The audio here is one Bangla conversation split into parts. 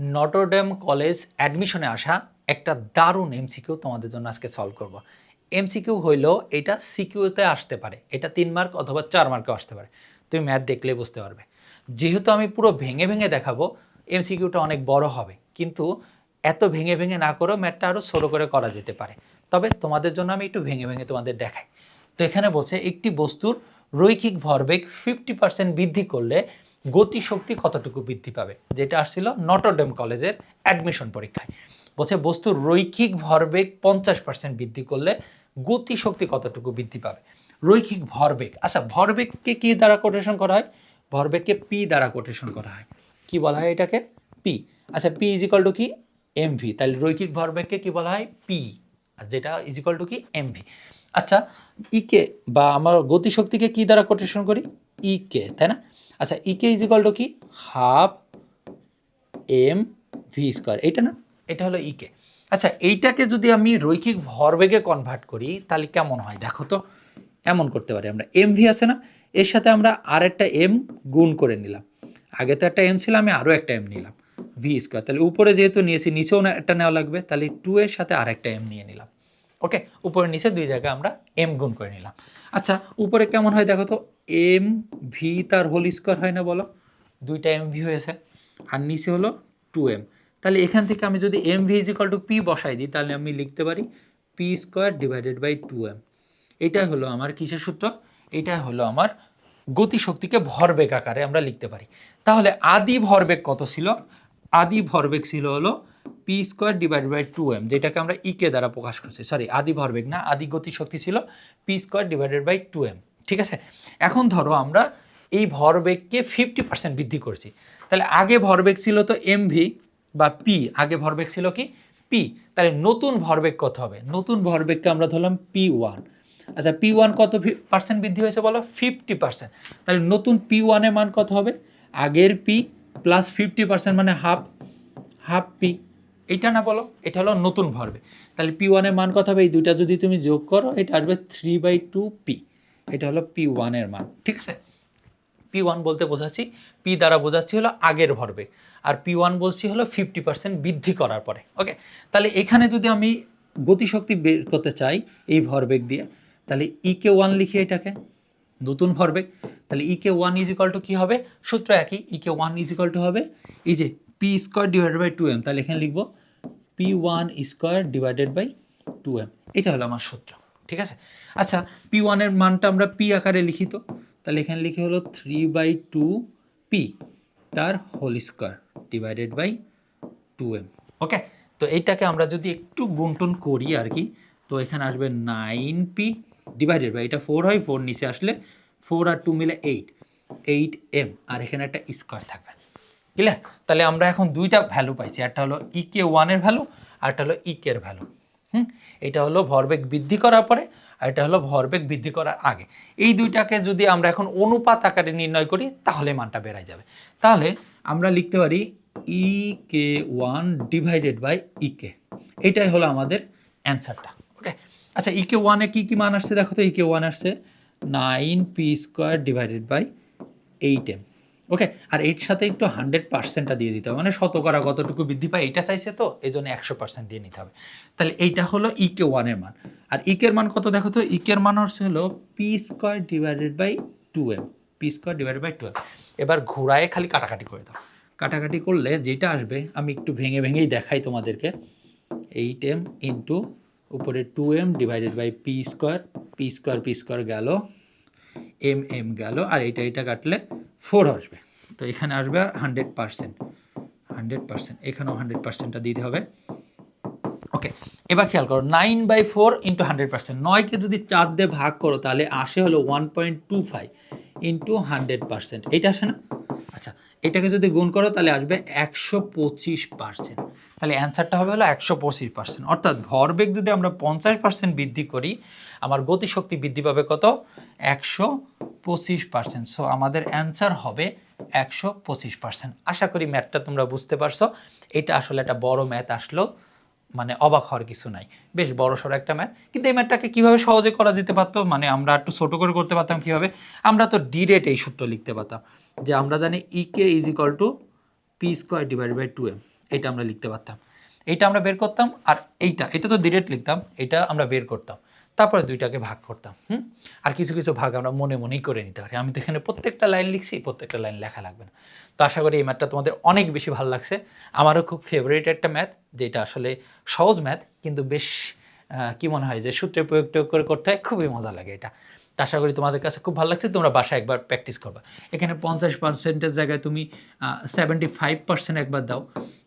নটরডেম কলেজ অ্যাডমিশনে আসা একটা দারুণ এমসিকিউ তোমাদের জন্য আজকে সলভ করব। এমসিকিউ হইলেও এটা সিকিউতে আসতে পারে। এটা তিন মার্ক অথবা চার মার্কেও আসতে পারে। তুমি ম্যাথ দেখলে বুঝতে পারবে। যেহেতু আমি পুরো ভেঙে ভেঙে দেখাবো এমসিকিউটা অনেক বড় হবে। কিন্তু এত ভেঙে ভেঙে না করেও ম্যাথটা আরও ছোটো করে করা যেতে পারে। তবে তোমাদের জন্য আমি একটু ভেঙে ভেঙে তোমাদের দেখাই। তো এখানে বলছে, একটি বস্তুর রৈখিক ভরবেগ ফিফটি পার্সেন্ট বৃদ্ধি করলে গতিশক্তি কতটুকু বৃদ্ধি পাবে? যেটা আসছিল নটরডেম কলেজের অ্যাডমিশন পরীক্ষায়। বলছে বস্তুর রৈখিক ভরবেগ পঞ্চাশ পার্সেন্ট বৃদ্ধি করলে গতিশক্তি কতটুকু বৃদ্ধি পাবে? রৈখিক ভরবেগ। আচ্ছা ভরবেগকে কি দ্বারা কোটেশন করা হয়? ভরবেগকে পি দ্বারা কোটেশন করা হয়। কি বলা হয় এটাকে? পি আচ্ছা পি ইজিক্যাল টু কি? এমভি তাহলে রৈখিক ভরবেগকে কি বলা হয়? পি আর যেটা ইজিক্যাল টু কি? এমভি আচ্ছা ইকে বা আমার গতিশক্তিকে কি দ্বারা কোটেশন করি? ইকে তাই না? আচ্ছা ইকে ইজিক্যাল টু কি? হাফ এম ভি স্কোয়ার এইটা না? এটা হলো ইকে আচ্ছা এইটাকে যদি আমি রৈখিক ভরবেগে কনভার্ট করি, তাহলে কেমন হয়? দেখো তো, এমন করতে পারি আমরা। এম ভি আছে না? এর সাথে আমরা আর একটা এম গুণ করে নিলাম। আগে তো একটা এম ছিল, আমি আরও একটা এম নিলাম। ভি স্কোয়ার তাহলে উপরে যেহেতু নিয়েছি, নিচেও একটা নেওয়া লাগবে। তাহলে টু এর সাথে আর একটা এম নিয়ে নিলাম। ওকে উপরে নিচে দুই জায়গায় আমরা এম গুণ করে নিলাম। আচ্ছা উপরে কেমন হয় দেখো তো? এম ভি তার হোল স্কোয়ার হয় না বলো? দুইটা এম ভি হয়েছে। আর নিচে হলো টু এম তাহলে এখান থেকে আমি যদি M V equal to P বসাই দিই, তাহলে আমি লিখতে পারি P square divided by two M এটাই হলো আমার কিসের সূত্র? এটাই হলো আমার গতিশক্তিকে ভরবেগ আকারে আমরা লিখতে পারি। তাহলে আদি ভরবেগ কত ছিল? আদি ভরবেগ ছিল হলো P square divide by two M যেটাকে আমরা ইকে দ্বারা প্রকাশ করছি। সরি আদি ভরবেগ না, আদি গতিশক্তি ছিল P square divided by two M ঠিক আছে? এখন ধরো আমরা এই ভরবেগকে ফিফটি পার্সেন্ট বৃদ্ধি করছি। তাহলে আগে ভরবেগ ছিল তো এম ভি বা পি আগে ভরবেগ ছিল কি? পি তাহলে নতুন ভরবেগ কত হবে? নতুন ভরবেগকে আমরা ধরলাম পি ওয়ান আচ্ছা পি ওয়ান কত পার্সেন্ট বৃদ্ধি হয়েছে বলো? ফিফটি পার্সেন্ট তাহলে নতুন পি ওয়ানের মান কত হবে? আগের পি প্লাস ফিফটি পার্সেন্ট মানে হাফ হাফ পি এটা না বলো, এটা হলো নতুন ভরবেগ তাহলে পি ওয়ানের মান কত হবে? এই দুইটা যদি তুমি যোগ করো, এটা আসবে থ্রি বাই টু পি এটা হলো পি ওয়ানের মান, ঠিক আছে? পি ওয়ান বলতে বোঝাচ্ছি পি দ্বারা বোঝাচ্ছি হলো আগের ভরবেগ আর পি ওয়ান বলছি হলো ফিফটি পার্সেন্ট বৃদ্ধি করার পরে ওকে তাহলে এখানে যদি আমি গতিশক্তি বের করতে চাই এই ভরবেগ দিয়ে, তাহলে ইকে ওয়ান লিখি এটাকে, নতুন ভরবেগ তাহলে E K one is equal to কী হবে? সূত্র একই E K one is equal two হবে, এই যে P square divided by two M তাহলে এখানে লিখব P one square divided by two M এটা হলো আমার সূত্র, ঠিক আছে? আচ্ছা পি ওয়ানের মানটা আমরা পি আকারে লিখি তো। তাহলে এখানে লিখে হলো থ্রি বাই টু পি তার whole square divided by two M okay তো এইটাকে আমরা যদি একটু গুনটুন করি আর কি, তো এখানে আসবে নাইন পি ডিভাইডেড বাই এটা ফোর হয় ফোর নিচে আসলে ফোর আর টু মিলে এইট এইট এম আর এখানে একটা স্কোয়ার থাকবে। ক্লিয়ার তাহলে আমরা এখন দুইটা ভ্যালু পাইছি। একটা হলো ইকে ওয়ানের ভ্যালু আর একটা হলো ইকের ভ্যালু হুম? এটা হলো ভরবেগ বৃদ্ধি করার পরে, আর এটা হলো ভরবেগ বৃদ্ধি করার আগে। এই দুইটাকে যদি আমরা এখন অনুপাত আকারে নির্ণয় করি, তাহলে মানটা বেড়ে যাবে। তাহলে আমরা লিখতে পারি E K one divided by E K এটাই হলো আমাদের অ্যান্সারটা ওকে আচ্ছা ইকে ওয়ানে কী কী মান আসছে? দেখো তো ই ইকে ওয়ান আসছে nine P square divided by eight M okay আর এর সাথে একটু হান্ড্রেড পার্সেন্টটা দিয়ে দিতে হবে। মানে শতকরা কতটুকু বৃদ্ধি পায়, এটা চাইছে তো এই জন্য একশো পার্সেন্ট দিয়ে নিতে হবে। তাহলে এইটা হলো ইকে ওয়ানের মান। আর ইকের মান কত দেখো তো? ইকের মান হচ্ছে হলো P square divided by two M P square divided by two M এবার ঘোরায় খালি কাটাকাটি করে দাও। কাটাকাটি করলে যেটা আসবে, আমি একটু ভেঙে ভেঙেই দেখাই তোমাদেরকে। এইট এম ইন্টু উপরে two M divided by P square P square P square গেল এম এম গেল, আর এইটা এটা কাটলে ফোর আসবে। তো এখানে আসবে হান্ড্রেড পার্সেন্ট। Hundred percent. এখানেও হান্ড্রেড পার্সেন্টটা দিতে হবে। ওকে, এবার খেয়াল করো, nine by four into hundred percent. নয়কে যদি চার দিয়ে ভাগ করো, তাহলে আসে হলো one point two five into hundred percent. এইটা আসে না? আচ্ছা এটাকে যদি গুণ করো, তাহলে আসবে একশো পঁচিশ পার্সেন্ট। তাহলে অ্যান্সারটা হবে হলো একশো পঁচিশ পার্সেন্ট। অর্থাৎ ভরবেগ যদি আমরা পঞ্চাশ পার্সেন্ট বৃদ্ধি করি, আমার গতিশক্তি বৃদ্ধি পাবে কত? একশো পঁচিশ পার্সেন্ট সো আমাদের অ্যান্সার হবে একশো পঁচিশ পার্সেন্ট আশা করি ম্যাথটা তোমরা বুঝতে পারছ। এটা আসলে একটা বড় ম্যাথ আসলো মানে অবাক হওয়ার কিছু নাই। বেশ বড় সড়ো একটা ম্যাথ কিন্তু এই ম্যাথটাকে কীভাবে সহজে করা যেতে পারতো? মানে আমরা একটু ছোটো করে করতে পারতাম কীভাবে? আমরা তো ডিরেক্ট এই সূত্র লিখতে পারতাম। যে আমরা জানি ইকে is equal to P square divide by two M এটা আমরা লিখতে পারতাম। এইটা আমরা বের করতাম, আর এইটা, এটা তো ডিরেক্ট লিখতাম। এটা আমরা বের করতাম। তারপরে দুইটাকে ভাগ করতাম, হুম? আর কিছু কিছু ভাগ আমরা মনে মনেই করে নিতে পারি। আমি তো এখানে প্রত্যেকটা লাইন লিখছি, প্রত্যেকটা লাইন লেখা লাগবে না। তো আশা করি এই ম্যাথটা তোমাদের অনেক বেশি ভালো লাগছে। আমারও খুব ফেভারিট একটা ম্যাথ, যেটা আসলে সহজ ম্যাথ, কিন্তু বেশ কি মনে হয় যে সূত্রে প্রয়োগ টয়োগ করে করতে হয়, খুবই মজা লাগে এটা। তো আশা করি তোমাদের কাছে খুব ভালো লাগছে, তোমরা বাসায় একবার প্র্যাকটিস করবা। এখানে পঞ্চাশ পার্সেন্টের জায়গায় তুমি সেভেন্টি ফাইভ পার্সেন্ট একবার দাও।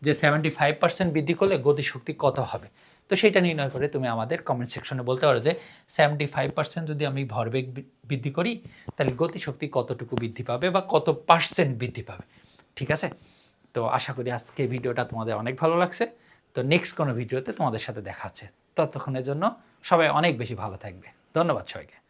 যে সেভেন্টি ফাইভ পার্সেন্ট বৃদ্ধি করলে গতিশক্তি কত হবে? তো সেটা নির্ণয় করে তুমি আমাদের কমেন্ট সেকশনে বলতে পারো যে সেভেন্টি ফাইভ পার্সেন্ট যদি আমি ভরবেগ বৃদ্ধি করি, তাহলে গতিশক্তি কতটুকু বৃদ্ধি পাবে বা কত পার্সেন্ট বৃদ্ধি পাবে? ঠিক আছে? তো আশা করি আজকে ভিডিওটা তোমাদের অনেক ভালো লাগছে। তো নেক্সট কোনো ভিডিওতে তোমাদের সাথে দেখা আছে ততক্ষণের জন্য সবাই অনেক বেশি ভালো থাকবে। ধন্যবাদ সবাইকে।